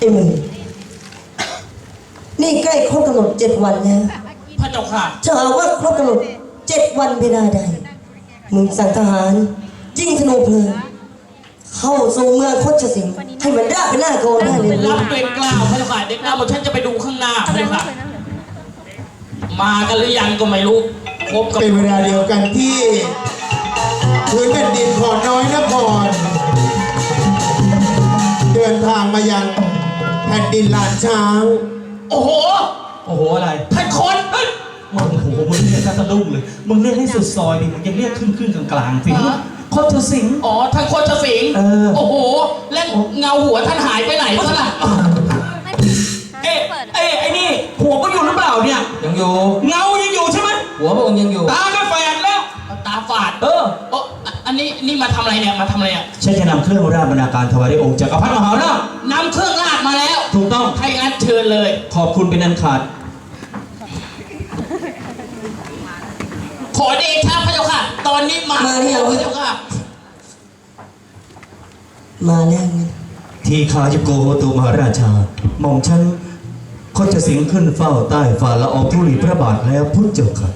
ไอ้มึงนี่ใกล้ครบกำหนดเจ็ดวันแล้วพระเจ้าค่ะจะหากว่าครบกำหนดเจ็ดวันเวลาใด มึงสั่งทหารยิงธนูเพลิงเข้าสู่เมืองโคชสิงห์ให้มันราบเป็นหน้ากองได้เลยรับเป็นกล้าวพระเจ้าค่ะเด็กหน้าบอกฉันจะไปดูข้างหน้าพระเจ้าค่ะมากันหรือยังก็ไม่รู้ครบกับเป็นเวลาเดียวกันที่พื้นแผ่นดินขอนน้อยนครเดินทางมายัง แผ่นดินลานช้าง โอ้โห โอ้โหอะไรท่านคนเฮ้ยมึงโอ้โหมึงเรียกซะสะดุ้งเลย มึงเรียกให้สุดซอยดิมึงยังเรียกขึ้นขึ้นกลางกลางๆสิฮะ โคตรสิงห์อ๋อท่านโคชสิงห์เออ โอ้โห แล้วเงาหัวท่านหายไปไหนซะล่ะเอ๊ะเอ๊ะไอ้นี่หัวก็อยู่หรือเปล่าเนี่ย ยังอยู่ เงายังอยู่ใช่ไหมหัวพระองค์ยังอยู่ ตาก็แฝดแล้ว ตาฝาดเออ โอ้อันนี้นี่มาทำอะไรเนี่ย มาทำอะไรอะ ฉันจะนำเครื่องราชบรรณาการถวายแด่องค์จักรพรรดิมหาราชนำเครื่องราชมาแล้ว ถูกต้องให้งั้นเชิญเลย ขอบคุณเป็นอันขาด ขอเดชะพระเจ้าค่ะ ตอนนี้มามาหรือยังพระเจ้าค่ะ มาแล้วไงทีคายุโกโหตุมหาราชาหม่อมฉันโคตรสิงห์ขึ้นเฝ้าใต้ฝ่าละอองธุลีพระบาทแล้วพุทธเจ้าค่ะ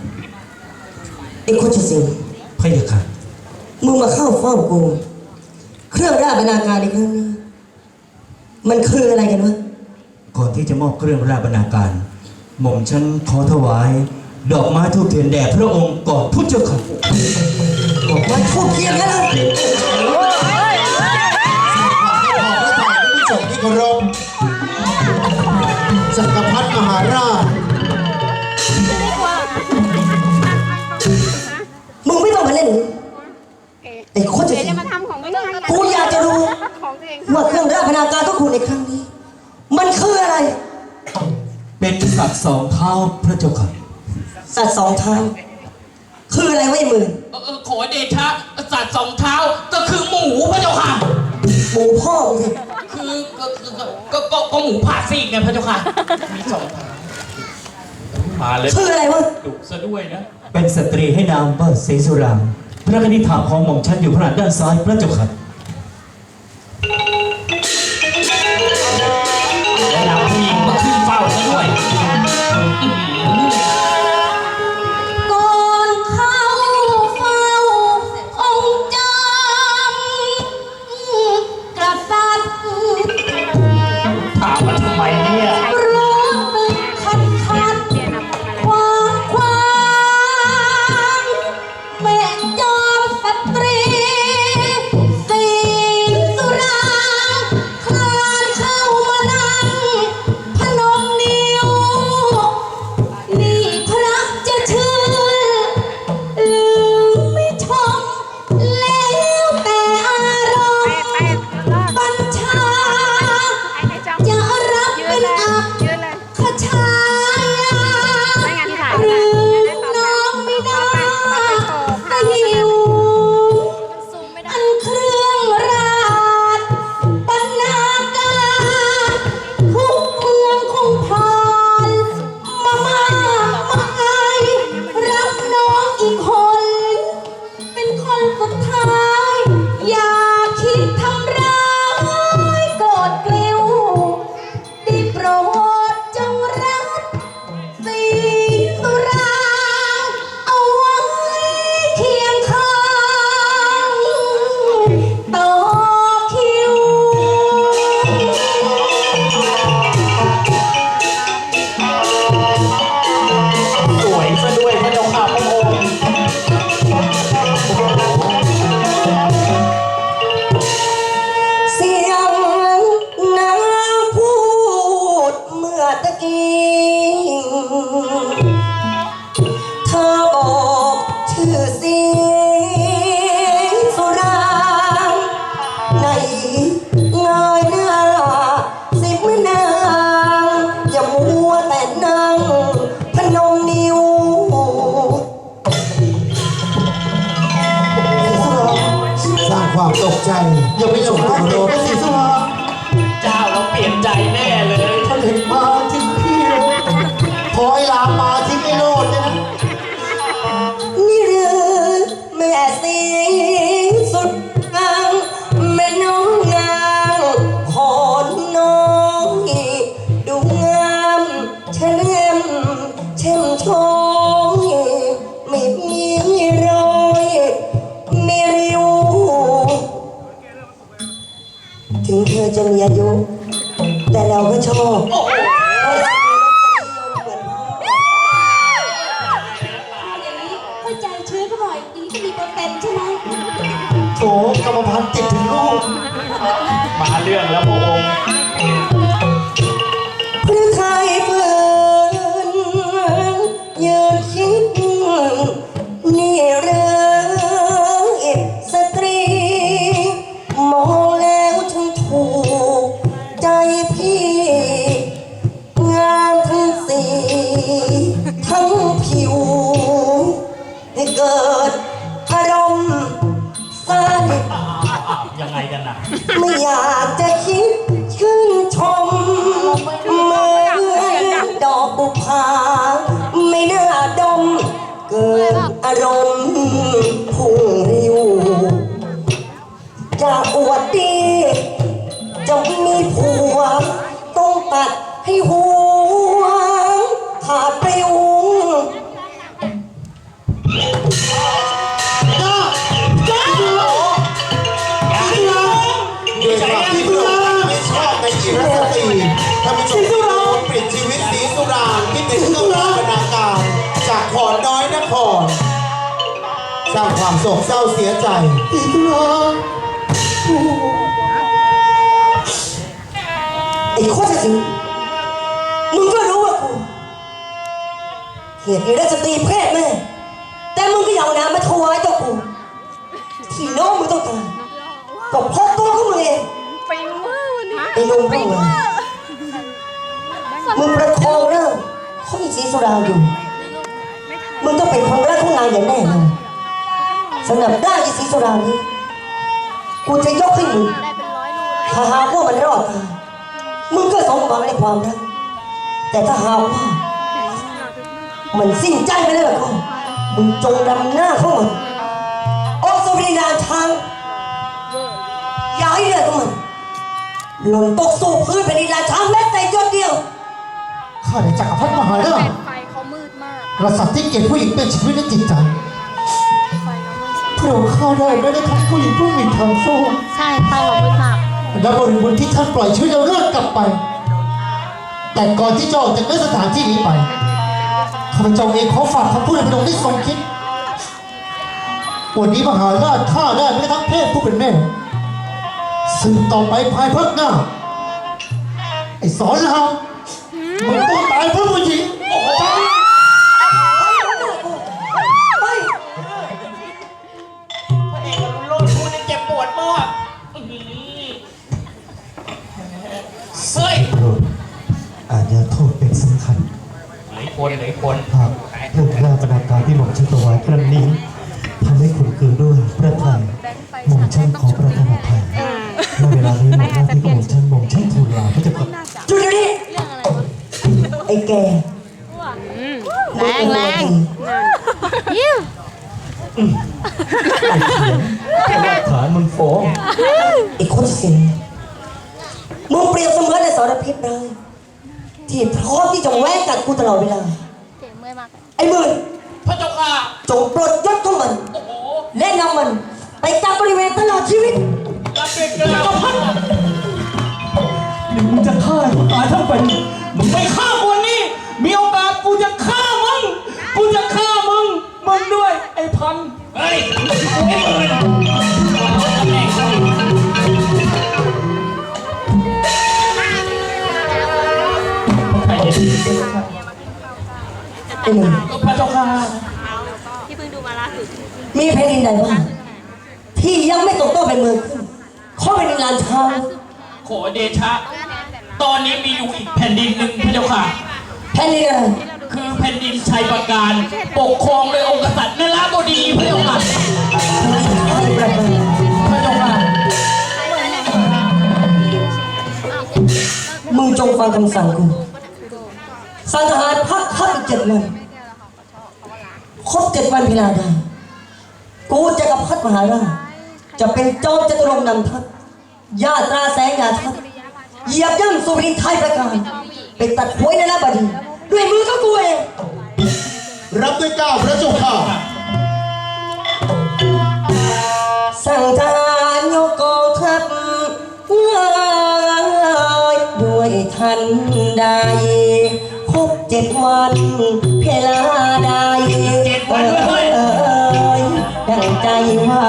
ไอ้โคชสิงห์พระยาค่ะมึงมาเข้าเฝ้ากู เครื่องราชบรรณาการในครั้งนี้ มันคืออะไรกันวะ ก่อนที่จะมอบเครื่องราชบรรณาการ หม่อมฉันขอถวาย ดอกไม้ทูบเทียนแด่พระองค์ก่อนพุทธเจ้าค่ะบอกว่าทูบเทียนกันนะขอบพระทัยท่านผู้ชมที่เคารพจักรพรรดิมหาราช มึงไม่ต้องมาเล่นไอ้โคชเดี๋ยวสิจะงมาห์ทำของไม่ได้กูอยากจะรู้ ของตัวเอง ว่าเครื่องราชบรรณาการของคุณในครั้งนี้ มันคืออะไร เป็นสัตว์สองเท้าพระเจ้าค่ะ สัตว์สองเท้า คืออะไรวะไอ้มือเออเออขอเดชะสัตว์สองเท้าก็คือหมูพระเจ้าค่ะ หมูพ่อมึงสิคือก็ก็ก็ก็ก็หมูผ่าซีกไงพระเจ้าค่ะ มีสองเท้ามาเลยคืออะไรวะดุซะด้วยนะ เป็นสตรีให้นามว่าเสสุรางพระกนิษฐาของหม่อมฉันอยู่พระหัตถ์ด้านซ้ายพระเจ้าค่ะและ ตะกี้เธอบอกชื่อเสียงสุรางในงายหน้าสิบนางอย่ามัวแต่นั่งพนมนิ้วสร้างความตกใจอย่าไปชมที่เคารพสิสวาเจ้าเราเปลี่ยนใจแน่เลย ท่านเห็นมาทิ้งพี่ขอให้ ลามมาที่ไม่โลดนะนี่หรือแม่สีสุดงามแม่น้องงางหอนน้องดูงามเชื่ยมเช่มชองไม่มีรอยไม่ริ้วถึงเธอจะมีอายุ แต่เราก็ชอบ กันน่ะ ไม่อยากจะคิดชื่นชมเหมือนดอกบุพาไม่น่าดม เกิดอารมณ์ ร สร้างความโศกเศร้าเสียใจสีสุรางไอ้โคตรสิงมึงก็รู้ว่ากูเหตุนี้ราชตีเพศแม่แต่มึงก็อย่าเอาน้ำมาถวายเจ้ากู ที่น้องมึงต้องการก็เพราะตัวของมึงเองปิงเวอร์วันนี้ไอ้นุ่มพวกมึงมึงประคองเรื่องเขาอีสีสุรางอยู่ มึงต้องเป็นคนแรกของนางอย่างแน่นอนสำหรับด้านอีสีสุรานี้กูจะยกให้มึงถ้าหากว่ามันรอดตายมึงก็สมหวังในความรัก แต่ถ้าหากว่ามันสิ้นใจไปแล้วก็มึงจงดำหน้าเข้ามันออกสู่ดินแดนทางอย่าให้เลือดของมันหล่นตกสู่พื้นแผ่นดินแดนทางแม้แต่หยดเดียว ข้าได้จักรพรรดิมหาราช กกษัตริย์ที่เกลียดผู้หญิงเป็นชีวิตและจิตใจไฟเขามืดพระองค์ข้าได้ไม่ได้ทำผู้หญิงผู้หญิงทางโซ่ใช่ไฟเขามืดมากและบริบูรณ์ที่ท่านปล่อยชีวิตเราเลิกกลับไป แต่ก่อนที่จะออกจากสถานที่นี้ไปข้าพเจ้าเองขอฝากคำพูดให้พระองค์ได้ทรงคิดวันนี้มหาราชฆ่าได้ไม่ทั้งเพศผู้เป็นแม่ซึ่งต่อไปภายภาคหน้าไอ้สอนเรามึงต้องตายเพื่อผู้หญิง อาญาโทษเป็นสำคัญเหลยคนเหลยคนหากเรื่องราวบรรณาการที่หม่อมฉันถวายครั้งนี้ทำให้คุณคืนด้วยพระทัยหม่อมฉันขอประทานอภัยเมื่อเวลานี้หมดหน้าที่ของหม่อมฉันหม่อมฉันทูลลาพระเจ้าค่ะจุดเดี๋ยวนี้เรื่องอะไรวะไอ้แกแรงแรงยิ้วหลักฐานมันฟ้องไอ้คนสิงมึงเปรียบเสมือนในสารพิษได้ ที่พร้อมที่จะแว้งกัดกูตลอดเวลา เจ๋งเมื่อยมาก ไอ้หมื่นพระเจ้าค่ะ จงปลดยศของมัน โอ้โห และนำมัน ไปกับบริเวณตลอดชีวิต พระเจ้าค่ะ ที่เพิ่งดูมาล่าสุดมีแผ่นดินใดบ้างที่ยังไม่ตกต้องเป็นเมืองขึ้นขอเป็นดินลานช้างขอเดชะ ตอนนี้มีอยู่อีกแผ่นดินหนึ่งพระเจ้าค่ะ แผ่นดินอะไรคือแผ่นดินชัยประการ ปกครองโดยองค์กษัตริย์นราบดีพระเจ้าค่ะไอ้ประการพระเจ้าค่ะมึงจงฟังคำสั่งกูสั่งทหารพักทัพอีกเจ็ดวัน ครบเจ็ดวันพิลาดา กูจะกับพัดมหาราจะเป็นจอมจตุรงค์นำทัพยาตราแสงยาทัพเหยียบย่ำสุรินไทยประการเป็นตัดหวยในระบดี ด้วยมือก็กูเองรับด้วยก้าวพระเจ้าค่ะ สั่งทานโยกกองทัพเลยด้วยทันใดครบเจ็ดวันเพลาใด เอ่ยดังใจว่า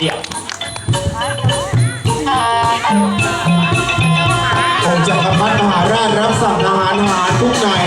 เดียวองค์จักรพรรดิมหาราชรับสั่งอาหารหารทุกนาย